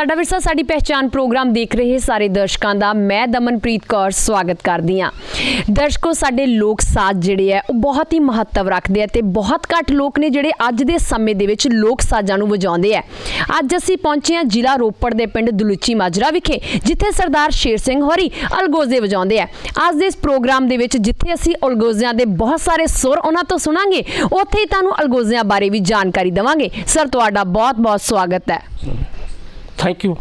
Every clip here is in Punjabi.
ਸਾਡਾ ਵਿਰਸਾ, ਸਾਡੀ ਪਹਿਚਾਨ ਪ੍ਰੋਗਰਾਮ ਦੇਖ ਰਹੇ ਸਾਰੇ ਦਰਸ਼ਕਾਂ ਦਾ। ਮੈਂ ਦਮਨਪ੍ਰੀਤ ਕੌਰ ਸਵਾਗਤ ਕਰਦੀ ਹਾਂ। ਦਰਸ਼ਕੋ, ਸਾਡੇ ਲੋਕ ਸਾਜ਼ ਜਿਹੜੇ ਆ ਉਹ ਬਹੁਤ ਹੀ ਮਹੱਤਵ ਰੱਖਦੇ ਆ ਤੇ ਬਹੁਤ ਘੱਟ ਲੋਕ ਨੇ ਜਿਹੜੇ ਅੱਜ ਦੇ ਸਮੇਂ ਦੇ ਵਿੱਚ ਲੋਕ ਸਾਜ਼ਾਂ ਨੂੰ ਵਜਾਉਂਦੇ ਆ। ਅੱਜ ਅਸੀਂ ਪਹੁੰਚੇ ਹਾਂ ਜ਼ਿਲ੍ਹਾ ਰੋਪੜ ਦੇ ਪਿੰਡ ਦਲੂਚੀ ਮਾਜਰਾ ਵਿਖੇ, ਜਿੱਥੇ ਸਰਦਾਰ ਸ਼ੇਰ ਸਿੰਘ ਹੋਰੀ ਅਲਗੋਜ਼ੇ ਵਜਾਉਂਦੇ ਆ। ਅੱਜ ਦੇ ਇਸ ਪ੍ਰੋਗਰਾਮ ਦੇ ਵਿੱਚ ਜਿੱਥੇ ਅਸੀਂ ਅਲਗੋਜ਼ਿਆਂ ਦੇ ਬਹੁਤ ਸਾਰੇ ਸੁਰ ਉਹਨਾਂ ਤੋਂ ਸੁਣਾਂਗੇ, ਉੱਥੇ ਹੀ ਤੁਹਾਨੂੰ ਅਲਗੋਜ਼ਿਆਂ ਬਾਰੇ ਵੀ ਜਾਣਕਾਰੀ ਦੇਵਾਂਗੇ। ਸਰ, ਤੁਹਾਡਾ ਬਹੁਤ-ਬਹੁਤ ਸਵਾਗਤ ਹੈ। ਥੈਂਕ ਯੂ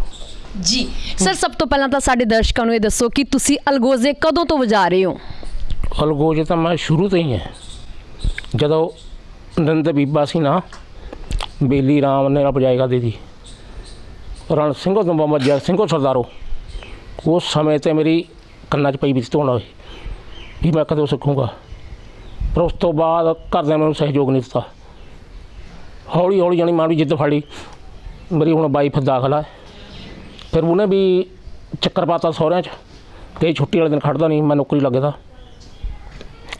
ਜੀ। ਸਰ ਸਭ ਤੋਂ ਪਹਿਲਾਂ ਤਾਂ ਸਾਡੇ ਦਰਸ਼ਕਾਂ ਨੂੰ ਇਹ ਦੱਸੋ ਕਿ ਤੁਸੀਂ ਅਲਗੋਜ਼ੇ ਕਦੋਂ ਤੋਂ ਵਜਾ ਰਹੇ ਹੋ? ਅਲਗੋਜ ਤਾਂ ਮੈਂ ਸ਼ੁਰੂ ਤੋਂ ਹੀ ਹੈ। ਜਦੋਂ ਨੰਦ ਬੀਬਾ ਸੀ ਨਾ ਬੇਲੀ ਰਾਮ ਨੇ ਬਜਾਏਗਾ ਦੀਦੀ ਰਣ ਸਿੰਘੋ ਤੋਂ ਬੰਬਾ ਜੈ ਸਿੰਘੋ ਸਰਦਾਰੋ ਉਸ ਸਮੇਂ ਤੇ ਮੇਰੀ ਕੰਨਾਂ 'ਚ ਪਈ ਵੀ ਧੋਣਾ ਹੋਈ ਵੀ ਮੈਂ ਕਦੋਂ ਸਿੱਖੂੰਗਾ। ਪਰ ਉਸ ਤੋਂ ਬਾਅਦ ਘਰਦਿਆਂ ਨੇ ਮੈਨੂੰ ਸਹਿਯੋਗ ਨਹੀਂ ਦਿੱਤਾ। ਹੌਲੀ ਹੌਲੀ ਜਾਣੀ ਮਾਂ ਵੀ ਜਿੱਦ ਫੜੀ ਮੇਰੀ ਹੁਣ ਵਾਈਫ ਦਾਖਲ ਹੈ ਫਿਰ ਉਹਨੇ ਵੀ ਚੱਕਰ ਪਾਤਾ ਸਹੁਰਿਆਂ 'ਚ ਕਈ ਛੁੱਟੀ ਵਾਲੇ ਦਿਨ ਖੜਦਾ ਨਹੀਂ, ਮੈਂ ਨੌਕਰੀ ਲੱਗਦਾ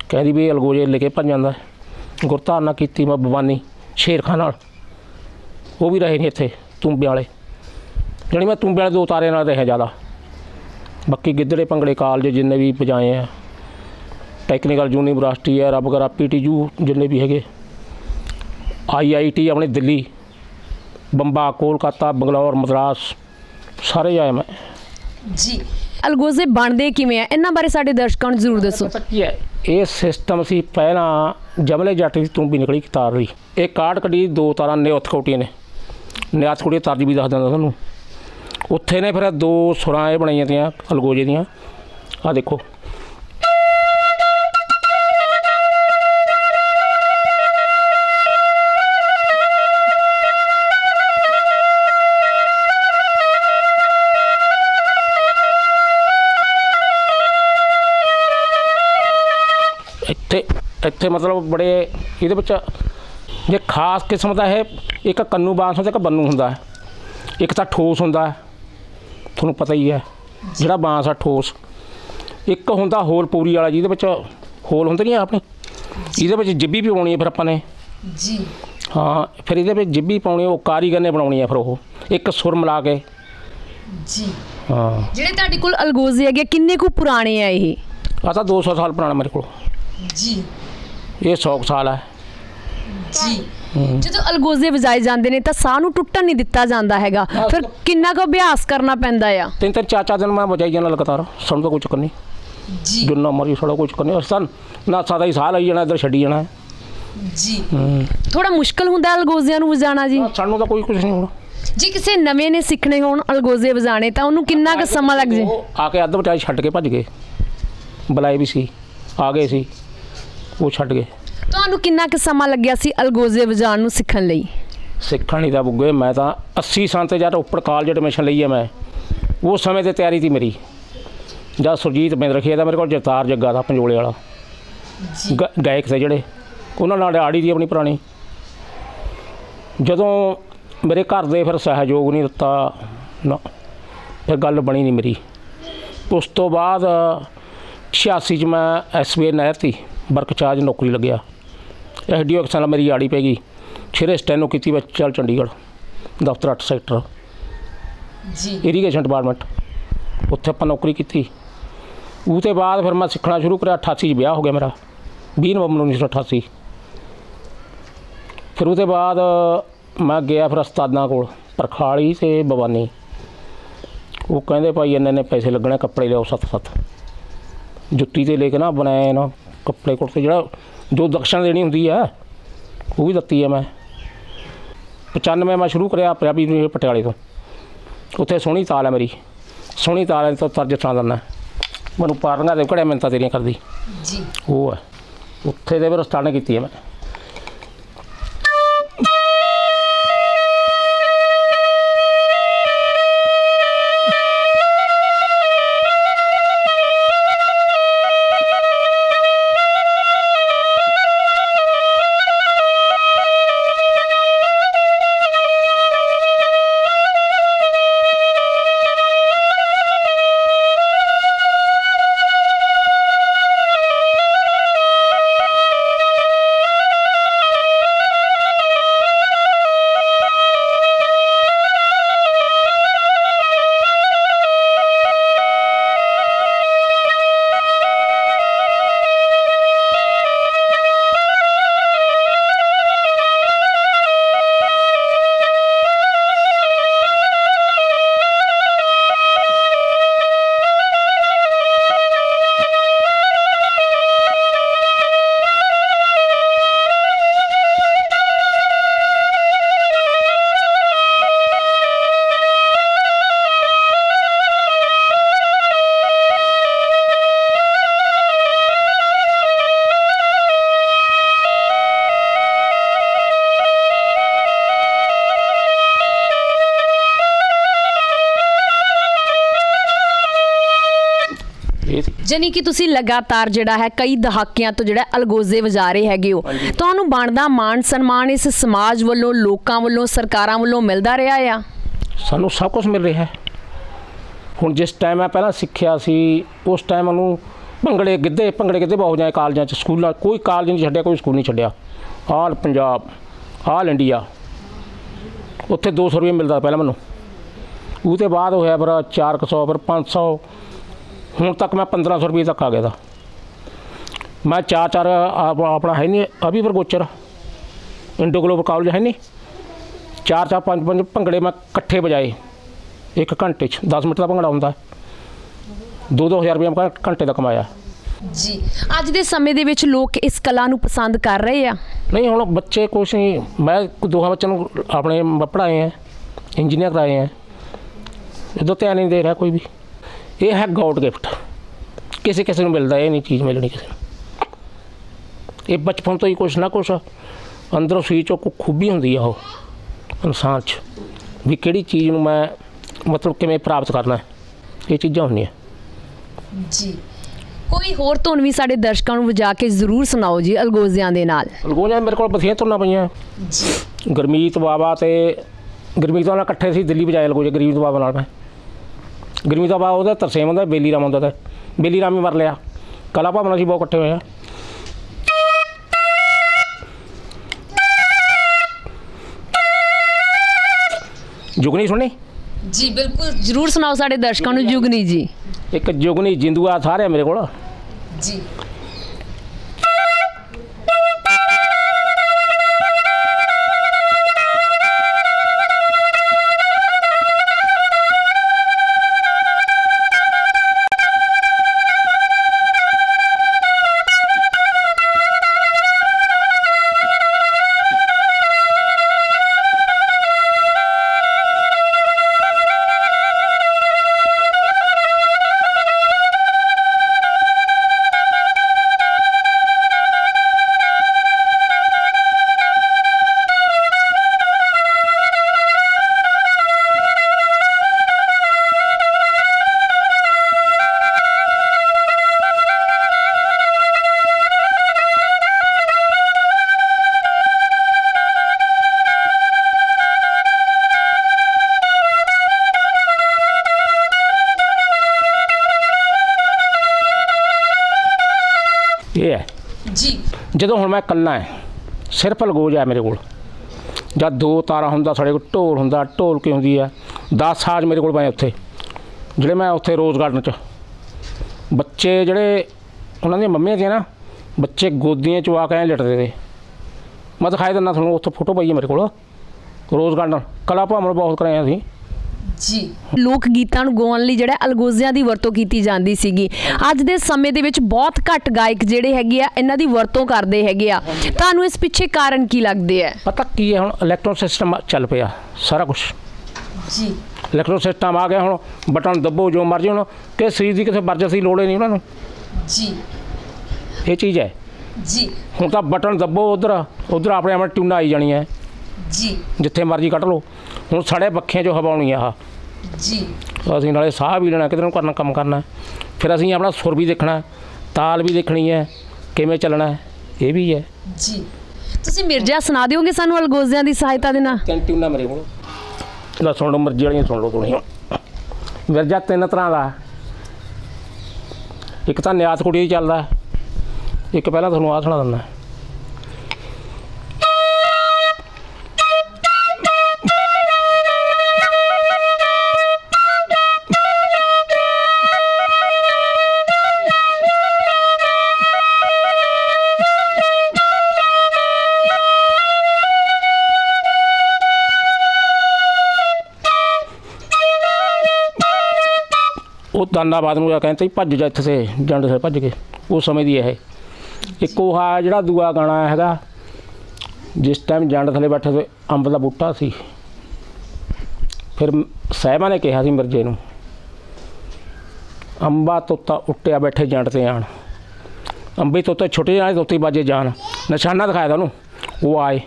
ਕਹਿੰਦੀ ਵੀ ਅਲਗੋਜੇ ਲੈ ਕੇ ਭੱਜ ਜਾਂਦਾ। ਗੁਰਧਾਰਨਾ ਕੀਤੀ ਮੈਂ ਬਵਾਨੀ ਸ਼ੇਰ ਖਾਨ ਨਾਲ। ਉਹ ਵੀ ਰਹੇ ਨਹੀਂ ਇੱਥੇ, ਤੁੰਬੇ ਵਾਲੇ। ਜਾਣੀ ਮੈਂ ਤੁੰਬੇ ਵਾਲੇ ਦੋ ਤਾਰੇ ਨਾਲ ਰਿਹਾ ਜ਼ਿਆਦਾ। ਬਾਕੀ ਗਿੱਦੜੇ ਭੰਗੜੇ ਕਾਲਜ ਜਿੰਨੇ ਵੀ ਵਜਾਏ ਆ। ਟੈਕਨੀਕਲ ਯੂਨੀਵਰਸਿਟੀ ਹੈ ਰੱਬ ਕਰਾ ਪੀਟੀਯੂ ਜਿੰਨੇ ਵੀ ਹੈਗੇ। ਆਈਆਈਟੀ ਆਪਣੇ ਦਿੱਲੀ। ਬੰਬਾ ਕੋਲਕਾਤਾ ਬੰਗਲੌਰ ਮਦਰਾਸ ਸਾਰੇ ਜਾਏ ਮੈਂ ਜੀ ਅਲਗੋਜ਼ੇ ਬਣਦੇ ਕਿਵੇਂ ਆ ਇਹਨਾਂ ਬਾਰੇ ਸਾਡੇ ਦਰਸ਼ਕਾਂ ਨੂੰ ਜ਼ਰੂਰ ਦੱਸੋ ਹੈ ਇਹ ਸਿਸਟਮ ਸੀ ਪਹਿਲਾਂ ਜਮਲੇ ਜੱਟ ਦੀ ਤੂੰ ਵੀ ਨਿਕਲੀ ਤਾਰ ਰਹੀ ਇਹ ਕਾਰਡ ਕੱਢੀ ਦੋ ਤਾਰਾਂ ਨੇ ਉੱਥੇ ਕੋਟੀਆਂ ਨੇ ਨਿਆਤ ਕੋਟੀ ਤਾਰ ਦੀ ਵੀ ਦੱਸ ਦਿੰਦਾ ਤੁਹਾਨੂੰ ਉੱਥੇ ਨੇ ਫਿਰ ਦੋ ਸੁਰਾਂ ਇਹ ਬਣਾਈਆਂ ਤੀਆਂ ਅਲਗੋਜੇ ਦੀਆਂ ਆ ਦੇਖੋ ਇੱਥੇ ਮਤਲਬ ਬੜੇ ਇਹਦੇ ਵਿੱਚ ਜੇ ਖਾਸ ਕਿਸਮ ਦਾ ਇਹ ਇੱਕ ਕੰਨੂ ਬਾਂਸ ਹੁੰਦਾ ਇੱਕ ਬੰਨੂ ਹੁੰਦਾ। ਇੱਕ ਤਾਂ ਠੋਸ ਹੁੰਦਾ ਤੁਹਾਨੂੰ ਪਤਾ ਹੀ ਹੈ ਜਿਹੜਾ ਬਾਂਸ ਆ ਠੋਸ ਇੱਕ ਹੁੰਦਾ ਹੋਲ ਪੂਰੀ ਵਾਲਾ ਜਿਹਦੇ ਵਿੱਚ ਹੋਲ ਹੁੰਦੇ ਨਹੀਂ ਆਪਣੇ। ਇਹਦੇ ਵਿੱਚ ਜਿੱਬੀ ਵੀ ਪਾਉਣੀ ਹੈ ਫਿਰ ਆਪਾਂ ਨੇ। ਜੀ। ਹਾਂ ਫਿਰ ਇਹਦੇ ਵਿੱਚ ਜਿੱਬੀ ਪਾਉਣੀ ਉਹ ਕਾਰੀਗਰ ਨੇ ਬਣਾਉਣੀ ਹੈ ਫਿਰ ਉਹ। ਇੱਕ ਸੁਰ ਮਿਲਾ ਕੇ। ਜੀ। ਹਾਂ। ਜਿਹੜੇ ਤੁਹਾਡੇ ਕੋਲ ਅਲਗੋਜ਼ੇ ਹੈਗੇ ਕਿੰਨੇ ਕੁ ਪੁਰਾਣੇ ਆ ਇਹ? ਆ ਤਾਂ 200 ਸਾਲ ਪੁਰਾਣਾ ਮੇਰੇ ਕੋਲ। ਜੀ। ਇਹ 100 ਕੁ ਸਾਲ ਹੈ ਜੀ। ਜਦੋਂ ਅਲਗੋਜ਼ੇ ਵਜਾਏ ਜਾਂਦੇ ਨੇ ਤਾਂ ਸਾਹ ਨੂੰ ਟੁੱਟਣ ਨਹੀਂ ਦਿੱਤਾ ਜਾਂਦਾ ਹੈਗਾ। ਫਿਰ ਕਿੰਨਾ ਕੁ ਅਭਿਆਸ ਕਰਨਾ ਪੈਂਦਾ ਆ? ਤਿੰਨ ਤਿੰਨ ਚਾਰ ਚਾਰ ਦਿਨ ਮੈਂ ਵਜਾਈ ਜਾਣਾ ਲਗਾਤਾਰ। ਸਾਨੂੰ ਤਾਂ ਕੋਈ ਚੱਕਰ ਨਹੀਂ। ਜੀ। ਜਿੰਨਾ ਮਰਜ਼ੀ ਸਾਡਾ ਕੋਈ ਚੱਕਰ ਨਹੀਂ। ਅਸਾਂ ਨਾ ਸਾਦਾ ਹੀ ਸਾਹ ਲਈ ਜਾਣਾ ਇੱਧਰ ਛੱਡੀ ਜਾਣਾ। ਜੀ। ਥੋੜਾ ਮੁਸ਼ਕਲ ਹੁੰਦਾ ਅਲਗੋਜ਼ਿਆਂ ਨੂੰ ਵਜਾਣਾ ਜੀ? ਸਾਨੂੰ ਤਾਂ ਕੋਈ ਕੁਝ ਨਹੀਂ ਹੋਣਾ। ਜੇ ਕਿਸੇ ਨਵੇਂ ਨੇ ਸਿੱਖਣੇ ਹੋਣ ਅਲਗੋਜ਼ੇ ਵਜਾਣੇ ਤਾਂ ਉਹਨੂੰ ਕਿੰਨਾ ਕੁ ਸਮਾਂ ਲੱਗ ਜੇ? ਆ ਕੇ ਅੱਧ ਬਚਾਈ ਛੱਡ ਕੇ ਭੱਜ ਗਏ। ਬੁਲਾਏ ਵੀ ਸੀ ਆ ਗਏ ਸੀ। ਉਹ ਛੱਡ ਗਏ। ਤੁਹਾਨੂੰ ਕਿੰਨਾ ਕੁ ਸਮਾਂ ਲੱਗਿਆ ਸੀ ਅਲਗੋਜ਼ੇ ਵਜਾਉਣ ਨੂੰ ਸਿੱਖਣ ਲਈ? ਸਿੱਖਣ ਨਹੀਂ ਦਾ ਬੁੱਗੇ ਮੈਂ ਤਾਂ 80 ਸਾਲ ਤੇ ਜਦ ਉੱਪਰ ਕਾਲਜ ਐਡਮਿਸ਼ਨ ਲਈ ਹੈ ਮੈਂ। ਉਸ ਸਮੇਂ ਤੇ ਤਿਆਰੀ ਸੀ ਮੇਰੀ। ਜਦ ਸੁਰਜੀਤ ਬਿੰਦ ਰਖਿਆ ਦਾ ਮੇਰੇ ਕੋਲ ਜਗਤਾਰ ਜੱਗਾ ਦਾ ਪੰਜੋਲੇ ਵਾਲਾ। ਗਾਇਕ ਸੀ ਜਿਹੜੇ। ਉਹਨਾਂ ਨਾਲ ਆੜੀ ਦੀ ਆਪਣੀ ਪੁਰਾਣੀ। ਜਦੋਂ ਮੇਰੇ ਘਰ ਦੇ ਫਿਰ ਸਹਿਯੋਗ ਨਹੀਂ ਦਿੱਤਾ ਨਾ ਫਿਰ ਗੱਲ ਬਣੀ ਨਹੀਂ ਮੇਰੀ। ਉਸ ਤੋਂ ਬਾਅਦ 86 ਚ ਮੈਂ ਐਸਬੀਆਈ ਨਹਿਰ ਤੀ ਵਰਕ ਚਾਰਜ ਨੌਕਰੀ ਲੱਗਿਆ। ਐਸਡੀਓ ਨਾਲ ਮੇਰੀ ਆੜੀ ਪੈ ਗਈ। ਛੇਰੇ ਸਟੈਨੋ ਕੀਤੀ ਵਿੱਚ ਚੱਲ ਚੰਡੀਗੜ੍ਹ ਦਫ਼ਤਰ 8 ਸੈਕਟਰ ਜੀ। ਇਰੀਗੇਸ਼ਨ ਡਿਪਾਰਟਮੈਂਟ ਉੱਥੇ ਆਪਾਂ ਨੌਕਰੀ ਕੀਤੀ। ਉਹ ਤੋਂ ਬਾਅਦ ਫਿਰ ਮੈਂ ਸਿੱਖਣਾ ਸ਼ੁਰੂ ਕਰਿਆ 88 ਚ ਵਿਆਹ ਹੋ ਗਿਆ ਮੇਰਾ। 20 ਨਵੰਬਰ 1988 ਫਿਰ ਉਹ ਤੋਂ ਬਾਅਦ ਮੈਂ ਗਿਆ ਫਿਰ ਉਸਤਾਦਾਂ ਕੋਲ ਪਰਖਾਲੀ ਤੇ ਬਵਾਨੀ। ਉਹ ਕਹਿੰਦੇ ਭਾਈ ਇੰਨੇ ਨੇ ਪੈਸੇ ਲੱਗਣੇ ਕੱਪੜੇ ਲਿਆਓ ਸੱਤ ਸੱਤ ਜੁੱਤੀ ਤੇ ਲੈ ਕੇ ਨਾ ਬਣਾਏ ਨਾ ਕੱਪੜੇ ਕੁੜਤੇ ਜਿਹੜਾ ਜੋ ਦਕਸ਼ਣ ਦੇਣੀ ਹੁੰਦੀ ਆ ਉਹ ਵੀ ਦਿੱਤੀ ਆ ਮੈਂ। 95 ਮੈਂ ਸ਼ੁਰੂ ਕਰਿਆ ਪੰਜਾਬੀ ਯੂਨੀਵਰਸਿਟੀ ਪਟਿਆਲੇ ਤੋਂ। ਉੱਥੇ ਸੋਹਣੀ ਤਾਲ ਹੈ ਮੇਰੀ। ਸੋਹਣੀ ਤਾਲ ਹੈ ਤੋਂ ਤਰਜ ਸੁਣਾ ਦਿੰਦਾ ਮੈਨੂੰ ਪਾਰਨਗਾ ਦੇ ਘੜਿਆ ਮਿੰਤਾ ਤੇਰੀਆਂ ਕਰਦੀ। ਜੀ। ਉਹ ਹੈ ਉੱਥੇ ਦੇ ਫਿਰ ਸਟਾਰਟ ਕੀਤੀ ਹੈ ਮੈਂ। ਜਾਨੀ ਕਿ ਤੁਸੀਂ ਲਗਾਤਾਰ ਜਿਹੜਾ ਹੈ ਕਈ ਦਹਾਕਿਆਂ ਤੋਂ ਜਿਹੜਾ ਅਲਗੋਜ਼ੇ ਵਜਾ ਰਹੇ ਹੈਗੇ ਹੋ। ਤੁਹਾਨੂੰ ਬਣਦਾ ਮਾਣ ਸਨਮਾਨ ਇਸ ਸਮਾਜ ਵੱਲੋਂ ਲੋਕਾਂ ਵੱਲੋਂ ਸਰਕਾਰਾਂ ਵੱਲੋਂ ਮਿਲਦਾ ਰਿਹਾ ਆ? ਸਾਨੂੰ ਸਭ ਕੁਝ ਮਿਲ ਰਿਹਾ ਹੈ। ਹੁਣ ਜਿਸ ਟਾਈਮ ਮੈਂ ਪਹਿਲਾਂ ਸਿੱਖਿਆ ਸੀ ਉਸ ਟਾਈਮ ਉਹਨੂੰ ਭੰਗੜੇ ਗਿੱਧੇ ਭੰਗੜੇ ਗਿੱਧੇ ਬਹੁਤ ਜਾਏ ਕਾਲਜਾਂ 'ਚ ਸਕੂਲਾਂ ਕੋਈ ਕਾਲਜ ਨਹੀਂ ਛੱਡਿਆ ਕੋਈ ਸਕੂਲ ਨਹੀਂ ਛੱਡਿਆ। All Punjab all India. ਉੱਥੇ 200 ਰੁਪਏ ਮਿਲਦਾ ਪਹਿਲਾਂ ਮੈਨੂੰ। ਉਹ ਤੋਂ ਬਾਅਦ ਹੋਇਆ ਫਿਰ 400 ਫਿਰ 500 ਹੁਣ ਤੱਕ ਮੈਂ 1500 ਰੁਪਏ ਤੱਕ ਆ ਗਿਆ ਦਾ। ਮੈਂ ਚਾਰ ਚਾਰ ਆਪ- ਆਪਣਾ ਹੈ ਨਹੀਂ ਅਭੀ ਪਰ ਗੋਚਰ ਇੰਡੋ ਗਲੋਬਲ ਕਾਲਜ ਹੈ ਨਹੀਂ। ਚਾਰ ਚਾਰ ਪੰਜ ਪੰਜ ਭੰਗੜੇ ਮੈਂ ਇਕੱਠੇ ਵਜਾਏ। ਇੱਕ ਘੰਟੇ 'ਚ 10 ਮਿੰਟ ਦਾ ਭੰਗੜਾ ਹੁੰਦਾ। ਦੋ ਦੋ ਹਜ਼ਾਰ ਰੁਪਏ ਮੈਂ ਘੰਟੇ ਦਾ ਕਮਾਇਆ। ਜੀ ਅੱਜ ਦੇ ਸਮੇਂ ਦੇ ਵਿੱਚ ਲੋਕ ਇਸ ਕਲਾ ਨੂੰ ਪਸੰਦ ਕਰ ਰਹੇ ਆ? ਨਹੀਂ ਹੁਣ ਬੱਚੇ ਕੁਛ ਨਹੀਂ। ਮੈਂ ਦੋਹਾਂ ਬੱਚਿਆਂ ਨੂੰ ਆਪਣੇ ਪੜ੍ਹਾਏ ਹੈ ਇੰਜੀਨੀਅਰ ਕਰਾਏ ਹੈ ਉਦੋਂ ਧਿਆਨ ਨਹੀਂ ਦੇ ਰਿਹਾ ਕੋਈ ਵੀ। ਇਹ ਹੈ ਗੋਡ ਗਿਫਟ। ਕਿਸੇ ਕਿਸੇ ਨੂੰ ਮਿਲਦਾ ਇਹ ਨਹੀਂ ਚੀਜ਼ ਮਿਲਣੀ ਕਿਸੇ ਨੂੰ। ਇਹ ਬਚਪਨ ਤੋਂ ਹੀ ਕੁਛ ਨਾ ਕੁਛ ਅੰਦਰੋਂ ਸੂਈ ਚੋਂ ਕੋ ਖੂਬੀ ਹੁੰਦੀ ਆ ਉਹ ਇਨਸਾਨ 'ਚ। ਵੀ ਕਿਹੜੀ ਚੀਜ਼ ਨੂੰ ਮੈਂ ਮਤਲਬ ਕਿਵੇਂ ਪ੍ਰਾਪਤ ਕਰਨਾ ਹੈ। ਇਹ ਚੀਜ਼ਾਂ ਹੁੰਦੀਆਂ। ਜੀ। ਕੋਈ ਹੋਰ ਧੁਨ ਵੀ ਸਾਡੇ ਦਰਸ਼ਕਾਂ ਨੂੰ ਵਜਾ ਕੇ ਜ਼ਰੂਰ ਸੁਣਾਓ ਜੀ ਅਲਗੋਜ਼ਿਆਂ ਦੇ ਨਾਲ। ਅਲਗੋਆਂ ਮੇਰੇ ਕੋਲ ਬਥੇਰੀਆਂ ਧੁਨਾਂ ਪਈਆਂ। ਜੀ। ਗੁਰਮੀਤ ਬਾਬਾ ਤੇ ਗੁਰਮੀਤ ਨਾਲ ਇਕੱਠੇ ਸੀ ਦਿੱਲੀ ਵਜਾਏ ਲਗੋਜੇ ਗੁਰਮੀਤ ਬਾਬਾ ਨਾਲ ਮੈਂ। ਗੁਰਮੀਤ ਬਾਬਾ ਉਹਦਾ ਤਰਸੇਮ ਹੁੰਦਾ ਬੇਲੀ ਰਾਮ ਹੁੰਦਾ ਤੇ। ਬੇਲੀ ਰਾਮ ਹੀ ਮਰ ਲਿਆ। ਕਲਾ ਭਾਵਨਾ ਸੀ ਬਹੁਤ ਇਕੱਠੇ ਹੋਏ ਆ। ਜੁਗਨੀ ਸੁਣੀ ਜੀ ਬਿਲਕੁਲ। ਜ਼ਰੂਰ ਸੁਣਾਓ ਸਾਡੇ ਦਰਸ਼ਕਾਂ ਨੂੰ ਜੁਗਨੀ ਜੀ। ਇੱਕ ਜੁਗਨੀ ਜਿੰਦੂਆ ਸਾਰੇ ਮੇਰੇ ਕੋਲ। ਜੀ। ਜੀ। ਜਦੋਂ ਹੁਣ ਮੈਂ ਇਕੱਲਾ ਹੈ ਸਿਰਫ ਲਗੋਜ ਹੈ ਮੇਰੇ ਕੋਲ। ਜਾਂ ਦੋ ਤਾਰਾ ਹੁੰਦਾ ਸਾਡੇ ਕੋਲ, ਢੋਲ ਹੁੰਦਾ ਢੋਲਕੀ ਹੁੰਦੀ ਹੈ 10 ਸਾਜ਼ ਮੇਰੇ ਕੋਲ ਪਏ ਉੱਥੇ, ਜਿਹੜੇ ਮੈਂ ਉੱਥੇ ਰੋਜ਼ ਗਾਰਡਨ 'ਚ। ਬੱਚੇ ਜਿਹੜੇ ਉਹਨਾਂ ਦੀਆਂ ਮੰਮੀਆਂ ਸੀ ਨਾ, ਬੱਚੇ ਗੋਦੀਆਂ 'ਚ ਆ ਕੇ ਐਂ ਲਿਟਦੇ ਤੇ ਮੈਂ ਦਿਖਾਈ ਦਿੰਦਾ ਤੁਹਾਨੂੰ, ਉੱਥੇ ਫੋਟੋ ਪਈ ਹੈ ਮੇਰੇ ਕੋਲ। ਰੋਜ਼ ਗਾਰਡਨ ਕਲਾ ਭਾਵਨ ਬਹੁਤ ਕਰਾਇਆ ਸੀ। ਜੀ। ਲੋਕ ਗੀਤਾਂ ਨੂੰ ਗਾਉਣ ਲਈ ਜਿਹੜਾ ਅਲਗੋਜ਼ਿਆਂ ਦੀ ਵਰਤੋਂ ਕੀਤੀ ਜਾਂਦੀ ਸੀਗੀ। ਅੱਜ ਦੇ ਸਮੇਂ ਦੇ ਵਿੱਚ ਬਹੁਤ ਘੱਟ ਗਾਇਕ ਜਿਹੜੇ ਹੈਗੇ ਆ ਇਹਨਾਂ ਦੀ ਵਰਤੋਂ ਕਰਦੇ ਹੈਗੇ ਆ। ਤੁਹਾਨੂੰ ਇਸ ਪਿੱਛੇ ਕਾਰਨ ਕੀ ਲੱਗਦੇ ਆ? ਪਤਾ ਕੀ ਹੈ ਹੁਣ ਇਲੈਕਟ੍ਰੋਨ ਸਿਸਟਮ ਚੱਲ ਪਿਆ ਸਾਰਾ ਕੁਝ ਜੀ। ਇਲੈਕਟ੍ਰੋਨ ਸਿਸਟਮ ਆ ਗਿਆ ਹੁਣ ਬਟਨ ਦੱਬੋ ਜੋ ਮਰਜ਼ੀ ਹੁਣ ਕਿ ਸਰੀਰ ਦੀ ਕਿਸੇ ਵਰਜਸ ਦੀ ਲੋੜ ਹੀ ਨਹੀਂ ਉਹਨਾਂ ਨੂੰ। ਜੀ। ਇਹ ਚੀਜ਼ ਹੈ। ਜੀ। ਹੁਣ ਤਾਂ ਬਟਨ ਦੱਬੋ ਉਧਰ ਉਧਰ ਆਪਣੇ ਆਪਣੇ ਟਿਊਨਾਂ ਆਈ ਜਾਣੀਆਂ। ਜੀ। ਜਿੱਥੇ ਮਰਜ਼ੀ ਕੱਢ ਲਓ। ਹੁਣ ਸਾਡੇ ਪੱਖੀਆਂ 'ਚੋਂ ਹਵਾ ਆਉਣੀ ਆ ਆਹ। ਜੀ। ਅਸੀਂ ਨਾਲੇ ਸਾਹ ਵੀ ਲੈਣਾ ਕਿਧਰ ਨੂੰ ਕਰਨਾ ਕੰਮ ਕਰਨਾ। ਫਿਰ ਅਸੀਂ ਆਪਣਾ ਸੁਰ ਵੀ ਦੇਖਣਾ ਤਾਲ ਵੀ ਦੇਖਣੀ ਹੈ ਕਿਵੇਂ ਚੱਲਣਾ ਹੈ, ਇਹ ਵੀ ਹੈ। ਜੀ। ਤੁਸੀਂ ਮਿਰਜ਼ਾ ਸੁਣਾ ਦਿਓਗੇ ਸਾਨੂੰ ਅਲਗੋਜ਼ਿਆਂ ਦੀ ਸਹਾਇਤਾ ਦੇ ਨਾਲ? ਤਿੰਨ ਟਿਊਨਾਂ ਮੇਰੇ ਕੋਲ। ਲੈ ਸੁਣ ਲਓ ਮਰਜ਼ੀ ਵਾਲੀਆਂ ਸੁਣ ਲਓ ਤੁਸੀਂ ਮਿਰਜ਼ਾ ਤਿੰਨ ਤਰ੍ਹਾਂ ਦਾ। ਇੱਕ ਤਾਂ ਨਿਆਤ ਕੁੜੀ ਚੱਲਦਾ ਇੱਕ ਪਹਿਲਾਂ ਤੁਹਾਨੂੰ ਆਹ ਸੁਣਾ ਦਿੰਦਾ। ਉਹ ਨੂੰ ਜਾ ਕਹਿੰਦੇ ਸੀ, ਭੱਜ ਜਾ ਇੱਥੇ ਸੇ, ਜੰਡ ਸੇ ਭੱਜ ਕੇ ਉਹ ਸਮੇਂ ਦੀ ਇਹ। ਇੱਕ ਉਹ ਆ ਜਿਹੜਾ ਦੂਆ ਗਾਣਾ ਹੈਗਾ, ਜਿਸ ਟਾਈਮ ਜੰਡ ਥਲੇ ਬੈਠੇ ਤੇ ਅੰਬ ਦਾ ਬੂਟਾ ਸੀ। ਫਿਰ ਸਾਹਿਬਾਂ ਨੇ ਕਿਹਾ ਸੀ ਮਿਰਜੇ ਨੂੰ, ਅੰਬਾ ਤੋਤਾ ਉੱਟਿਆ ਬੈਠੇ ਜੰਡ ਤੇ ਆਣ। ਅੰਬੇ ਤੋਤੇ ਛੋਟੇ ਜਾਣੇ, ਤੋਤੇ ਬਾਜੇ ਜਾਣ। ਨਿਸ਼ਾਨਾ ਦਿਖਾਇਆ ਤਾ ਉਹ ਆਏ।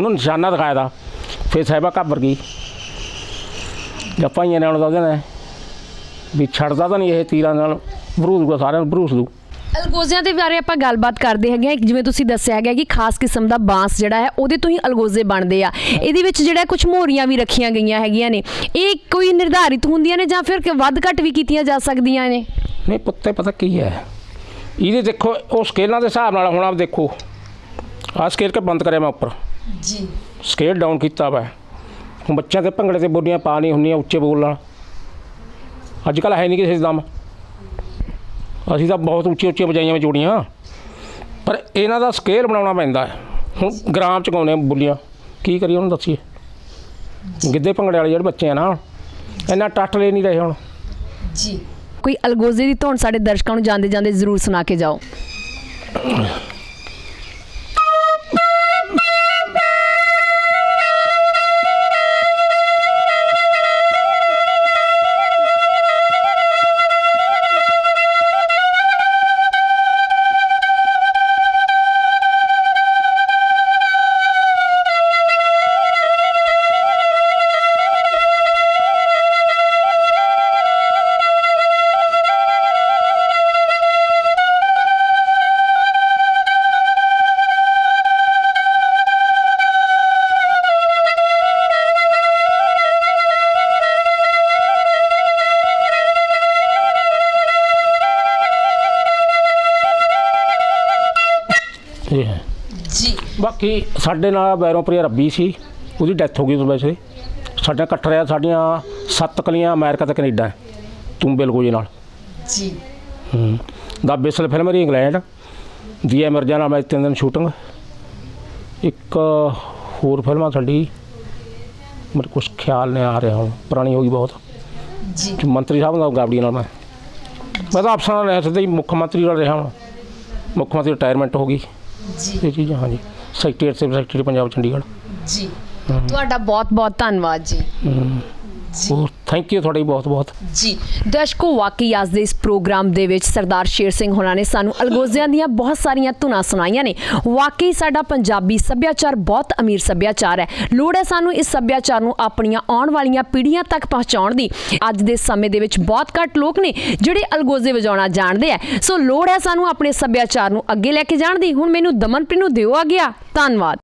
ਉਹਨੂੰ ਨਿਸ਼ਾਨਾ ਦਿਖਾਇਆ ਦਾ ਫਿਰ ਸਾਹਿਬਾ ਘਾਬਰ ਗਈ। ਜੱਪਾਈਆਂ ਨੇ ਉਹਨਾਂ ਦਾ ਉਹਦੇ ਨੇ ਵੀ ਛੱਡਦਾ ਤਾਂ ਨਹੀਂ ਇਹ ਤੀਰਾਂ ਨਾਲ ਬਰੂਸ ਦੂਗਾ ਸਾਰਿਆਂ ਨੂੰ ਬਰੂਸ ਦੂ। ਅਲਗੋਜ਼ਿਆਂ ਦੇ ਬਾਰੇ ਆਪਾਂ ਗੱਲਬਾਤ ਕਰਦੇ ਹੈਗੇ ਆ ਜਿਵੇਂ ਤੁਸੀਂ ਦੱਸਿਆ ਹੈਗਾ ਕਿ ਖਾਸ ਕਿਸਮ ਦਾ ਬਾਂਸ ਜਿਹੜਾ ਹੈ ਉਹਦੇ ਤੋਂ ਹੀ ਅਲਗੋਜ਼ੇ ਬਣਦੇ ਆ। ਇਹਦੇ ਵਿੱਚ ਜਿਹੜਾ ਕੁਝ ਮੋਰੀਆਂ ਵੀ ਰੱਖੀਆਂ ਗਈਆਂ ਹੈਗੀਆਂ ਨੇ। ਇਹ ਕੋਈ ਨਿਰਧਾਰਿਤ ਹੁੰਦੀਆਂ ਨੇ ਜਾਂ ਫਿਰ ਕਿ ਵੱਧ ਘੱਟ ਵੀ ਕੀਤੀਆਂ ਜਾ ਸਕਦੀਆਂ ਨੇ? ਨਹੀਂ ਪੁੱਤੇ ਪਤਾ ਕੀ ਹੈ? ਇਹਦੇ ਦੇਖੋ ਉਹ ਸਕੇਲਾਂ ਦੇ ਹਿਸਾਬ ਨਾਲ ਹੁਣ ਆਪ ਦੇਖੋ। ਆਹ ਸਕੇਲ ਕੇ ਬੰਦ ਕਰਿਆ ਮੈਂ ਉੱਪਰ? ਜੀ। ਸਕੇਲ ਡਾਊਨ ਕੀਤਾ ਵਾ। ਹੁਣ ਬੱਚਿਆਂ ਦੇ ਭੰਗੜੇ ਤੇ ਬੋਲੀਆਂ ਪਾ ਨਹੀਂ ਹੁੰਦੀਆਂ ਉੱਚੇ ਬੋਲ ਨਾਲ ਅੱਜ ਕੱਲ ਹੈ ਨਹੀਂ ਕਿਸੇ ਦਾ ਦਮ। ਅਸੀਂ ਤਾਂ ਬਹੁਤ ਉੱਚੀ ਉੱਚੀ ਵਜਾਈਆਂ ਵਿੱਚ ਜੋੜੀਆਂ। ਪਰ ਇਹਨਾਂ ਦਾ ਸਕੇਲ ਬਣਾਉਣਾ ਪੈਂਦਾ ਹੈ। ਹੁਣ ਗ੍ਰਾਮ ਚ ਗਾਉਂਦੇ ਆ ਬੋਲੀਆਂ ਕੀ ਕਰੀਏ ਉਹਨੂੰ ਦੱਸੀਏ। ਗਿੱਧੇ ਭੰਗੜੇ ਵਾਲੇ ਜਿਹੜੇ ਬੱਚੇ ਆ ਨਾ ਇੰਨਾ ਟੱਟ ਲੈ ਨਹੀਂ ਰਹੇ ਹੁਣ। ਜੀ। ਕੋਈ ਅਲਗੋਜ਼ੇ ਦੀ ਧੌਣ ਸਾਡੇ ਦਰਸ਼ਕਾਂ ਨੂੰ ਜਾਂਦੇ ਜਾਂਦੇ ਜ਼ਰੂਰ ਸੁਣਾ ਕੇ ਜਾਓ। ਬਾਕੀ ਸਾਡੇ ਨਾਲ ਬੈਰੋਂ ਪ੍ਰਿਆ ਰੱਬੀ ਸੀ ਉਹਦੀ ਡੈਥ ਹੋ ਗਈ ਉਸ ਵੈਸੇ। ਸਾਡੇ ਇਕੱਠ ਰਿਹਾ ਸਾਡੀਆਂ ਸੱਤ ਕਲੀਆਂ ਅਮਰੀਕਾ ਤੇ ਕੈਨੇਡਾ ਹੈ, ਤੂੰ ਬਿਲਕੁਲ ਨਾਲ। ਜੀ। ਹੂੰ ਦਾ ਬੇਸਲ ਫਿਲਮ ਰਹੀ ਇੰਗਲੈਂਡ ਦੀਆ ਮਿਰਜ਼ਾ ਨਾਲ ਮੈਂ ਤਿੰਨ ਦਿਨ ਸ਼ੂਟਿੰਗ ਇੱਕ ਹੋਰ ਫਿਲਮ ਆ ਸਾਡੀ ਮੇਰੇ ਕੁਛ ਖਿਆਲ ਨਹੀਂ ਆ ਰਿਹਾ ਹੁਣ ਪੁਰਾਣੀ ਹੋ ਗਈ ਬਹੁਤ। ਜੀ। ਮੰਤਰੀ ਸਾਹਿਬ ਨਾਲ ਗਾਬੜੀ ਨਾਲ ਮੈਂ। ਮੈਂ ਤਾਂ ਅਫਸਰਾਂ ਨਾਲ ਰਿਹਾ ਹੀ ਮੁੱਖ ਮੰਤਰੀ ਨਾਲ ਰਿਹਾ ਹੁਣ। ਮੁੱਖ ਮੰਤਰੀ ਰਿਟਾਇਰਮੈਂਟ ਹੋ ਗਈ। ਜੀ। ਇਹ ਚੀਜ਼ਾਂ ਹਾਂਜੀ। Secretary civil secretary Punjab Chandigarh. ਜੀ। ਤੁਹਾਡਾ ਬਹੁਤ ਬਹੁਤ ਧੰਨਵਾਦ ਜੀ। ਹੋਰ ਥੈਂਕ ਯੂ ਤੁਹਾਡੀ ਬਹੁਤ ਬਹੁਤ। ਜੀ ਦਰਸ਼ਕੋ ਵਾਕਈ ਅੱਜ ਦੇ ਇਸ ਪ੍ਰੋਗਰਾਮ ਦੇ ਵਿੱਚ ਸਰਦਾਰ ਸ਼ੇਰ ਸਿੰਘ ਹੋਣਾ ਨੇ ਸਾਨੂੰ ਅਲਗੋਜ਼ਿਆਂ ਦੀਆਂ ਬਹੁਤ ਸਾਰੀਆਂ ਧੁਨਾਂ ਸੁਣਾਈਆਂ ਨੇ। ਵਾਕਈ ਸਾਡਾ ਪੰਜਾਬੀ ਸੱਭਿਆਚਾਰ ਬਹੁਤ ਅਮੀਰ ਸੱਭਿਆਚਾਰ ਹੈ। ਲੋੜ ਹੈ ਸਾਨੂੰ ਇਸ ਸੱਭਿਆਚਾਰ ਨੂੰ ਆਪਣੀਆਂ ਆਉਣ ਵਾਲੀਆਂ ਪੀੜ੍ਹੀਆਂ ਤੱਕ ਪਹੁੰਚਾਉਣ ਦੀ। ਅੱਜ ਦੇ ਸਮੇਂ ਦੇ ਵਿੱਚ ਬਹੁਤ ਘੱਟ ਲੋਕ ਨੇ ਜਿਹੜੇ ਅਲਗੋਜ਼ੇ ਵਜਾਉਣਾ ਜਾਣਦੇ ਆ। ਸੋ ਲੋੜ ਹੈ ਸਾਨੂੰ ਆਪਣੇ ਸੱਭਿਆਚਾਰ ਨੂੰ ਅੱਗੇ ਲੈ ਕੇ ਜਾਣ ਦੀ। ਹੁਣ ਮੈਨੂੰ ਦਮਨਪ੍ਰੀਤ ਨੂੰ ਦਿਓ ਆ। ਗਿਆ ਧੰਨਵਾਦ।